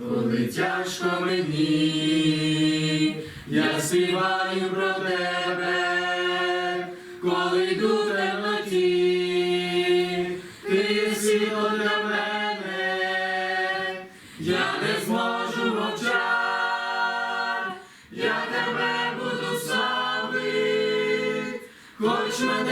коли тяжко мені, я співаю про тебе, коли йду в темноті, ти світло для мене, я не зможу мовчати, я тебе буду славити, хоч мене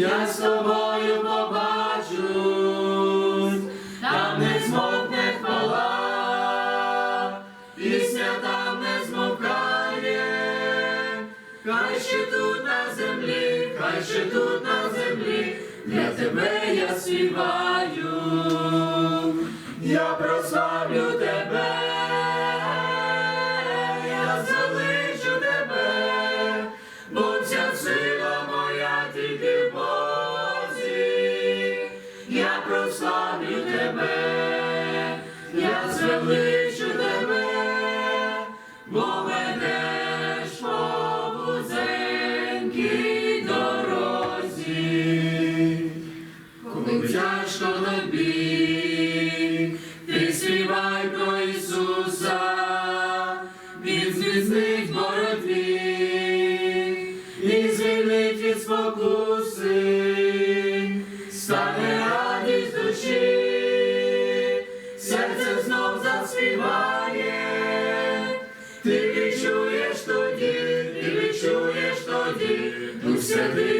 я з тобою побачусь, там не змовкне хвала, пісня там не змовкає, хай ще тут на землі, хай ще тут на землі, для тебе я співаю, я прославлю тебе, залишу тебе, бо вся сила моя тільки Тяжко тобі, ти співай про Ісуса, Він звізнить боротьбі. І звільнить спокуси, стане радість душі, серце знов заспіває, ти відчуєш тоді, ти відчуєш тоді, Дух Святий